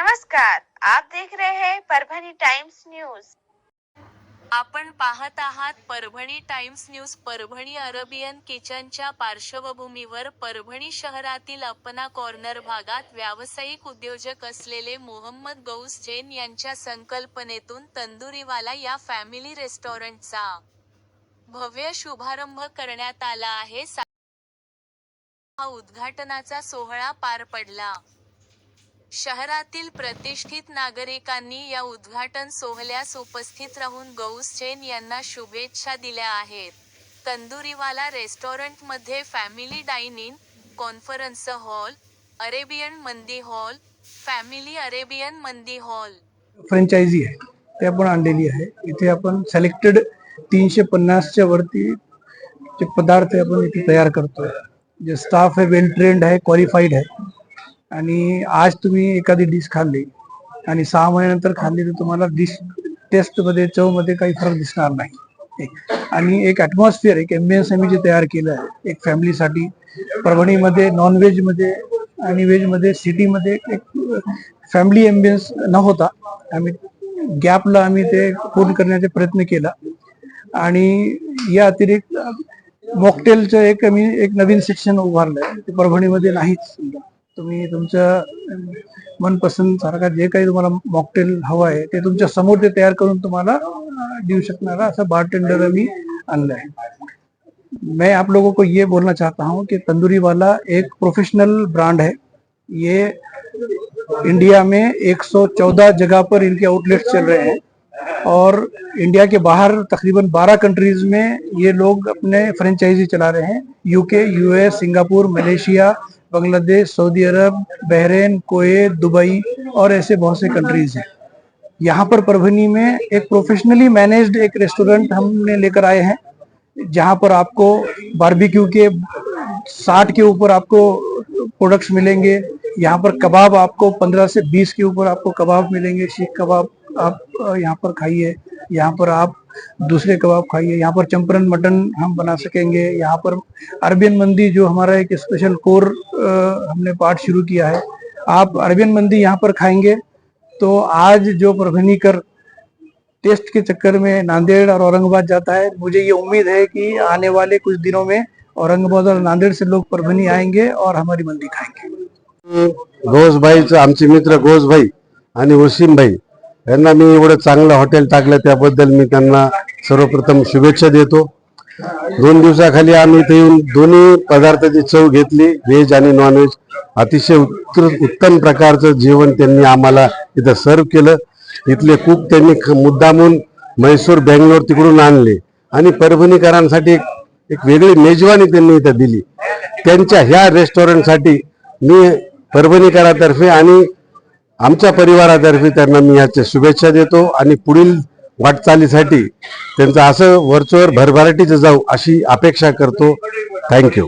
नमस्कार आप देख रहे हैं परभणी टाइम्स न्यूज. आपण पाहत आहात Parbhani times news Parbhani Arabian किचनच्या पार्श्वभूमीवर परभणी शहरातील अपना कॉर्नर भागात व्यावसायिक उद्योजक असलेले मोहम्मद गौस जैन यांच्या संकल्पनेतून तंदुरीवाला या फॅमिली रेस्टॉरंटचा भव्य शुभारंभ करण्यात आला आहे. हा उद्घाटनाचा सोहळा पार पडला. शहरातील प्रतिष्ठित नागरिकांनी या उद्घाटन सोहळ्यास उपस्थित राहून गौस जैन यांना शुभेच्छा दिल्या आहेत. तंदुरीवाला रेस्टॉरंटमध्ये family dining conference hall Arabian mandi hall family Arabian mandi hall. Franchise आहे. ते आपण आणलेली आहे. इथे आपण सिलेक्टेड तीनशे पन्नासच्या वरती जे पदार्थ आपण इथे तयार करतो जे स्टाफ आहे वेल ट्रेंड आहे क्वालिफाईड आहे. आणि आज तुम्ही एखादी डिश खाल्ली आणि सहा महिन्यानंतर खाल्ली तर तुम्हाला डिश टेस्टमध्ये चवमध्ये काही फरक दिसणार नाही. आणि एक ॲटमॉस्फिअर एक एम्बियन्स आम्ही जे तयार केलं आहे एक फॅमिलीसाठी परभणीमध्ये नॉनव्हेजमध्ये आणि व्हेजमध्ये सिटीमध्ये एक फॅमिली एम्बियन्स न होता आम्ही गॅपला आम्ही ते पूर्ण करण्याचा प्रयत्न केला. आणि या अतिरिक्त मॉकटेलचं एक आम्ही एक नवीन सेक्शन आहे ते परभणीमध्ये नाहीच. तुम्ही तुमचं मनपसंत सारखा जे काही तुम्हाला मॉकटेल हवं आहे ते तुमच्या समोर ते तयार करून तुम्हाला अं, देऊ शकणारा. असं बारटेंडर आम्ही आणलंय. मैं आप लोगों को ये बोलना चाहता हूँ कि तंदूरी वाला एक प्रोफेशनल ब्रांड है। ये इंडिया में 114 जगह पर इनके आउटलेट चल रहे हैं। और इंडिया के बाहर तकरीबन 12 कंट्रीज़ में ये लोग अपने फ्रेंचाइजी चला रहे हैं। UK US Singapore Malaysia Bangladesh, Saudi अरब, बहरेन, कुवैत, दुबई और ऐसे बहुत से कंट्रीज़ हैं। यहाँ पर परभनी में एक प्रोफेशनली मैनेज्ड एक रेस्टोरेंट हमने लेकर आए हैं, जहाँ पर आपको बारबेक्यू के साठ के ऊपर आपको प्रोडक्ट्स मिलेंगे। यहाँ पर कबाब आपको पंद्रह से बीस के ऊपर आपको कबाब मिलेंगे, शीख कबाब आप यहाँ पर खाइए। यहाँ पर आप दूसरे कबाब खाइए। यहाँ पर चंपरन मटन हम बना सकेंगे। यहाँ पर अरबियन मंदी जो हमारा एक स्पेशल कोर हमने पार्ट शुरू किया है। आप अरबियन मंदी यहाँ पर खाएँगे। तो आज जो परभनी कर टेस्ट के चक्कर में नांदेड़ और औरंगाबाद जाता है, मुझे ये उम्मीद है कि आने वाले कुछ दिनों में औरंगाबाद और नांदेड़ से लोग परभनी आएँगे और हमारी मंदी खाएँगे। घोष भाई, आमचे मित्र घोषभाई आणि वसीमभाई यांना मी एवढं चांगलं हॉटेल टाकलं त्याबद्दल मी त्यांना सर्वप्रथम शुभेच्छा देतो. दोन दिवसाखाली आम्ही इथे येऊन दोन्ही पदार्थाची चव घेतली व्हेज आणि नॉनव्हेज अतिशय उत्कृ- उत्तम प्रकारचं जेवण त्यांनी आम्हाला इथं सर्व केलं. इथले कूक त्यांनी ख- मुद्दामून म्हैसूर बँगलोर तिकडून आणले. आणि परभणीकरांसाठी एक एक वेगळी मेजवानी त्यांनी इथं दिली. त्यांच्या ह्या रेस्टॉरंटसाठी मी परभणीकरातर्फे आणि आमच्या परिवारातर्फे त्यांना मी याच्या शुभेच्छा देतो आणि पुढील वाटचालीसाठी त्यांचं असं वरचोवर भरभराटीचं जाऊ अशी अपेक्षा करतो. थँक्यू